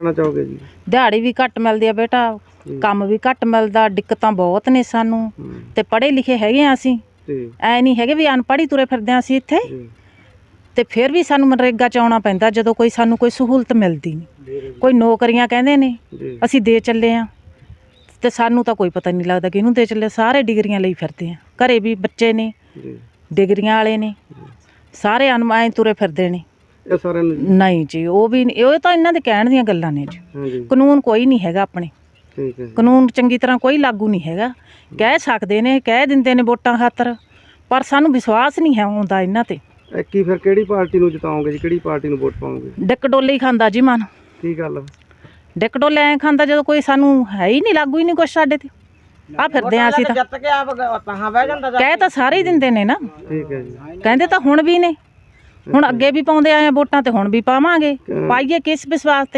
ਕਹਿਣਾ ਚਾਹੋਗੇ ਜੀ? ਦਿਹਾੜੀ ਵੀ ਘੱਟ ਮਿਲਦੀ ਆ ਬੇਟਾ ਕੰਮ ਵੀ ਘੱਟ ਮਿਲਦਾ ਦਿੱਕਤਾਂ ਬਹੁਤ ਨੇ ਸਾਨੂੰ। ਤੇ ਪੜ੍ਹੇ ਲਿਖੇ ਹੈਗੇ ਆ ਅਸੀਂ। ਤੇ ਐ ਨਹੀਂ ਹੈਗੇ ਵੀ ਅਨਪੜ੍ਹ ਹੀ ਤੁਰੇ ਫਿਰਦੇ ਆ ਅਸੀਂ ਇੱਥੇ। ਜੀ। ਤੇ ਫਿਰ ਵੀ ਸਾਨੂੰ ਮਨਰੇਗਾ ਚ ਆਉਣਾ ਪੈਂਦਾ ਜਦੋਂ ਕੋਈ ਸਾਨੂੰ ਕੋਈ ਸਹੂਲਤ ਮਿਲਦੀ ਨਹੀਂ। ਕੋਈ ਨੌਕਰੀਆਂ ਕਹਿੰਦੇ ਨੇ ਜੀ। ਅਸੀਂ ਦੇ ਚੱਲੇ ਆ। ਤੇ ਸਾਨੂੰ ਤਾਂ ਕੋਈ ਪਤਾ ਨਹੀਂ ਲੱਗਦਾ ਕਿਹਨੂੰ ਦੇ ਚੱਲੇ ਸਾਰੇ ਡਿਗਰੀਆਂ ਲਈ ਫਿਰਦੇ ਆ। ਘਰੇ ਵੀ ਬੱਚੇ ਨੇ ਜੀ। ਡਿਗਰੀਆਂ ਵਾਲੇ ਨੇ ਸਾਰੇ ਅਨਮਾਇ ਤੁਰੇ ਫਿਰਦੇ ਨੇ। ਇਹ ਸਾਰਿਆਂ ਨੂੰ ਨਹੀਂ ਜੀ ਉਹ ਵੀ ਨਹੀਂ- ਉਹ ਤਾਂ ਇਹਨਾਂ ਦੇ ਕਹਿਣ ਦੀਆਂ ਗੱਲਾਂ ਨੇ ਜੀ। ਹਾਂਜੀ ਕਾਨੂੰਨ ਕੋਈ ਨਹੀਂ ਹੈਗਾ ਆਪਣੇ। ਠੀਕ ਹੈ ਜੀ। ਕਾਨੂੰਨ ਚੰਗੀ ਤਰ੍ਹਾਂ ਕੋਈ ਲਾਗੂ ਨਹੀਂ ਹੈਗਾ। ਕਹਿ ਸਕਦੇ ਨੇ ਕਹਿ ਦਿੰਦੇ ਨੇ ਵੋਟਾਂ ਖਾਤਰ ਪਰ ਸਾਨੂੰ ਵਿਸ਼ਵਾਸ ਨਹੀਂ ਹੈ ਆਉਂਦਾ ਇਹਨਾਂ ਤੇ। ਇਹ ਕੀ ਫਿਰ ਕਿਹੜੀ ਪਾਰਟੀ ਨੂੰ ਜਿਤਾਓਗੇ ਜੀ? ਕਿਹੜੀ ਪਾਰਟੀ ਨੂੰ ਵੋਟ ਪਾਓਗੇ? ਡਿੱਕ ਡੋਲੇ ਹੀ ਖਾਂਦਾ ਜੀ ਮਨ। ਕੀ ਗੱਲ ਡਿੱਕ ਡੋਲੇ ਐ ਖਾਂਦਾ ਜਦੋਂ ਕੋਈ ਸਾਨੂੰ ਹੈ ਹੀ ਨਹੀਂ ਲਾਗੂ ਹੀ ਨਹੀਂ ਕੁਛ ਸਾਡੇ ਤੇ। ਆ ਫਿਰਦੇ ਆ ਅਸੀਂ ਤਾਂ। ਜਿੱਤ ਕੇ ਆਪ ਤਾਂ ਬਹਿ ਜਾਂਦਾ ਕਹਿ ਤਾਂ ਸਾਰੇ ਹੀ ਦਿੰਦੇ ਨੇ ਨਾ। ਠੀਕ ਹੈ ਜੀ। ਕਹਿੰਦੇ ਤਾਂ ਹੁਣ ਵੀ ਨੇ। ਹੁਣ ਅੱਗੇ ਵੀ ਪਾਉਂਦੇ ਆਏ ਆ ਵੋਟਾਂ ਤੇ ਹੁਣ ਵੀ ਪਾਵਾਂਗੇ। ਪਾਈਏ ਕਿਸ ਵਿਸ਼ਵਾਸ ਤੇ?